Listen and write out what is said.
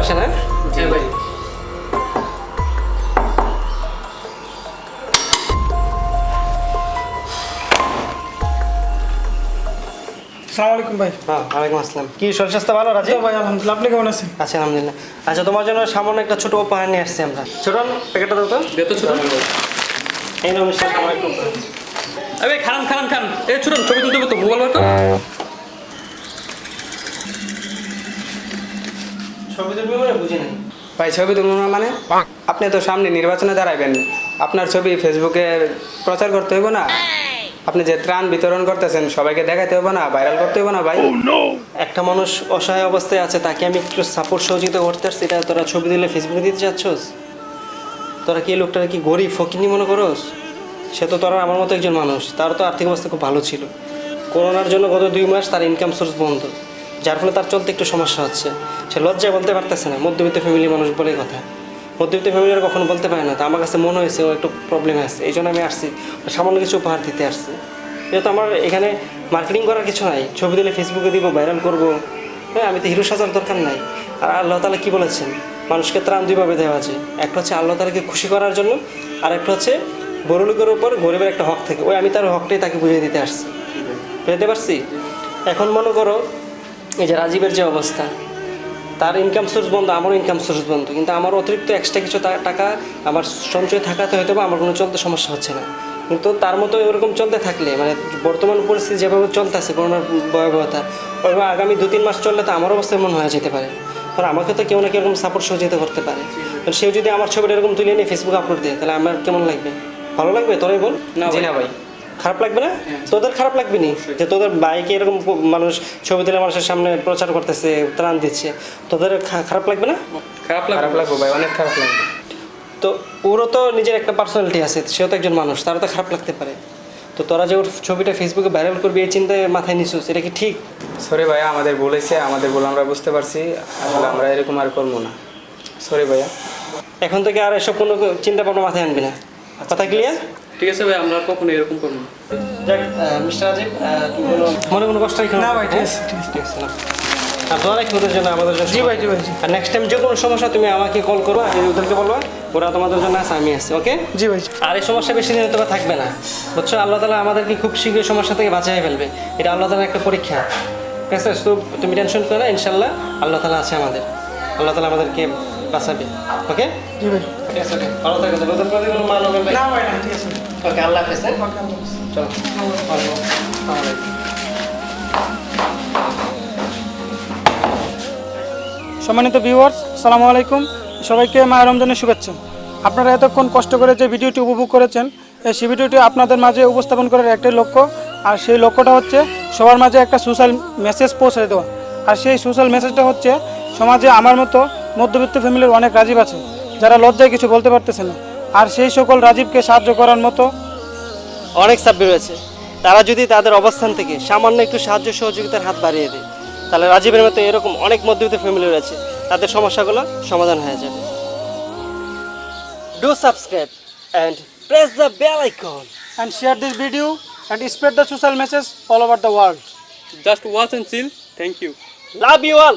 আসছেন হ্যাঁ জি ভাই। আলাইকুম ভাই। হ্যাঁ ওয়ালাইকুম আসসালাম। কি শরীর স্বাস্থ্য ভালো রাজি? ভাই আলহামদুলিল্লাহ। আপনি কেমন আছেন? আচ্ছা আলহামদুলিল্লাহ। আচ্ছা তোমার জন্য সামান্য একটা ছোট উপহার নিয়ে আসছি আমরা। ছোট প্যাকেটটা দাও তো। দে ছোট এই আরে খান খান ছোট ছবি তুলতে হবে তো মোবাইল তো ছবি তুলবে মানে বুঝি নাই ভাই ছবি তুলুন না মানে? আপনি তো সামনে নির্বাচনে দাঁড়াবেন আপনার ছবি ফেসবুকে প্রচার করতে হইব না। আপনি যে ত্রাণ বিতরণ করতেছেন সবাইকে দেখাতে হইব না ভাইরাল করতে হইব না ভাই। একটা মানুষ অসহায় অবস্থায় আছে তাকে আমি একটু সাপোর্ট সহযোগিতা করতে আসছি এটা তোরা ছবি দিলে ফেসবুকে দিতে চাচ্ছস? তোরা কি এই লোকটাকে কি গরিব ফকিনি মনে করস? সে তো তোরা আমার মতো একজন মানুষ। তার তো আর্থিক অবস্থা খুব ভালো ছিল। করোনার জন্য গত দুই মাস তার ইনকাম সোর্স বন্ধ। যার ফলে তার চলতে একটু সমস্যা হচ্ছে। সে লজ্জায় বলতে পারতেছে না, মধ্যবিত্ত ফ্যামিলি মানুষ বলে কথা। মধ্যবিত্ত ফ্যামিলির কখনো বলতে পারে না, তো আমার কাছে মনে হয়েছে ও একটু প্রবলেম আছে। এই জন্য আমি আসছি সামান্য কিছু উপহার দিতে আসছি। যেহেতু আমার এখানে মার্কেটিং করার কিছু নাই, ছবি দিলে ফেসবুকে দিব ভাইরাল করব। হ্যাঁ আমি তো হিরো সাজার দরকার নাই। আর আল্লাহ তালা কী বলেছেন? মানুষকে ত্রাণ দুইভাবে দেওয়া আছে। একটা হচ্ছে আল্লাহ তালাকে খুশি করার জন্য, আর একটা হচ্ছে বড় লোকের উপর গরিবের একটা হক থাকে। ওই আমি তার হকটাই তাকে বুঝিয়ে দিতে আসছি। বুঝতে পারছি? এখন মনে করো এই যে রাজীবের যে অবস্থা, তার ইনকাম সোর্স বন্ধ, আমারও ইনকাম সোর্স বন্ধ, কিন্তু আমার অতিরিক্ত এক্সট্রা কিছু টাকা আমার সঞ্চয় থাকাতে হয়তো আমার কোনো চলতে সমস্যা হচ্ছে না। কিন্তু তার মতো এরকম চলতে থাকলে মানে বর্তমান পরিস্থিতি যেভাবে চলতেছে, করোনার ভয়াবহতা, ওইভাবে আগামী দু তিন মাস চললে তো আমার অবস্থা এমন হয়ে যেতে পারে। কারণ আমাকে তো কেউ না কেউ এরকম সাপোর্ট সহযোগিতা করতে পারে। সেও যদি আমার ছবিটা এরকম তুলে নিয়ে ফেসবুকে আপলোড দেয়, তাহলে আমার কেমন লাগবে? ভালো লাগবে? তোরাই বল। না ভাই। খারাপ লাগবে না? তোদের খারাপ লাগবে নি যে তোদের বাইকে এরকম মানুষ ছবি তুলে মানুষের সামনে প্রচার করতেছে ত্রাণ দিচ্ছে তোদের খারাপ লাগবে না? খারাপ খারাপ লাগবে ভাই অনেক খারাপ লাগবে। তো ওরও তো নিজের একটা পার্সোনালিটি আছে সেও তো একজন মানুষ তারও তো খারাপ লাগতে পারে। তো তোরা যে ওর ছবিটা ফেসবুকে ভাইরাল করবি এই চিন্তায় মাথায় নিছিস এটা কি ঠিক? সরি ভাইয়া আমাদের বলেছে আমাদের বলে আমরা বুঝতে পারছি আসলে আমরা এরকম আর করব না। সরি ভাইয়া। এখন থেকে আর এসব কোনো চিন্তা ভাবনা মাথায় আনবি না। কথা ক্লিয়ার ঠিক আছে ভাই আমরা আর কখনো এরকম করব না। যাক মিস্টার মনে কোনো কষ্ট না। ভাই, ঠিক আছে, ঠিক আছে। না। আর দোয়া রাখি ওদের জন্য আমাদের জন্য। জি ভাই, জি ভাই, আর নেক্সট টাইম যে কোনো সমস্যা তুমি আমাকে কল করবা আমি ওদেরকে বলবা ওরা তোমাদের জন্য আছে আমি আছি ওকে জি ভাই আর এই সমস্যা বেশি দিন থাকবে না। বুঝছ আল্লাহ তালা আমাদেরকে খুব শীঘ্রই সমস্যা থেকে বাঁচাই ফেলবে। এটা আল্লাহ তালার একটা পরীক্ষা। ঠিক আছে তো তুমি টেনশন করো ইনশাল্লাহ আল্লাহ তালা আছে আমাদের। আল্লাহ তালা আমাদেরকে বাঁচাবে ওকে ঠিক আছে ওকে ভালো থাকো নতুন করে কোনো মান হবে না ভাই ঠিক আছে। ওকে আল্লাহ হাফেজ হ্যাঁ? ওকে, আল্লাহ হাফেজ। চলো। সম্মানিত ভিউয়ার্স সালামু আলাইকুম। সবাইকে মা রমজানের শুভেচ্ছা। আপনারা এতক্ষণ কষ্ট করে যে ভিডিওটি উপভোগ করেছেন এই সেই ভিডিওটি আপনাদের মাঝে উপস্থাপন করার একটাই লক্ষ্য। আর সেই লক্ষ্যটা হচ্ছে সবার মাঝে একটা সোশ্যাল মেসেজ পৌঁছে দেওয়া। আর সেই সোশ্যাল মেসেজটা হচ্ছে সমাজে আমার মতো মধ্যবিত্ত ফ্যামিলির অনেক রাজীব আছে যারা লজ্জায় কিছু বলতে পারতেছে না। আর সেই সকল রাজীবকে সাহায্য করার মতো অনেক সাব্বির রয়েছে তারা যদি তাদের অবস্থান থেকে সামান্য একটু সাহায্য সহযোগিতার হাত বাড়িয়ে দেয় তাহলে রাজীবের মতো এরকম অনেক মধ্যবিত্ত ফ্যামিলি রয়েছে। তাদের সমস্যাগুলো সমাধান হয়ে যাবে। Do subscribe and press the bell icon and share this video and spread the social message all over the world. Just watch and chill thank you love you all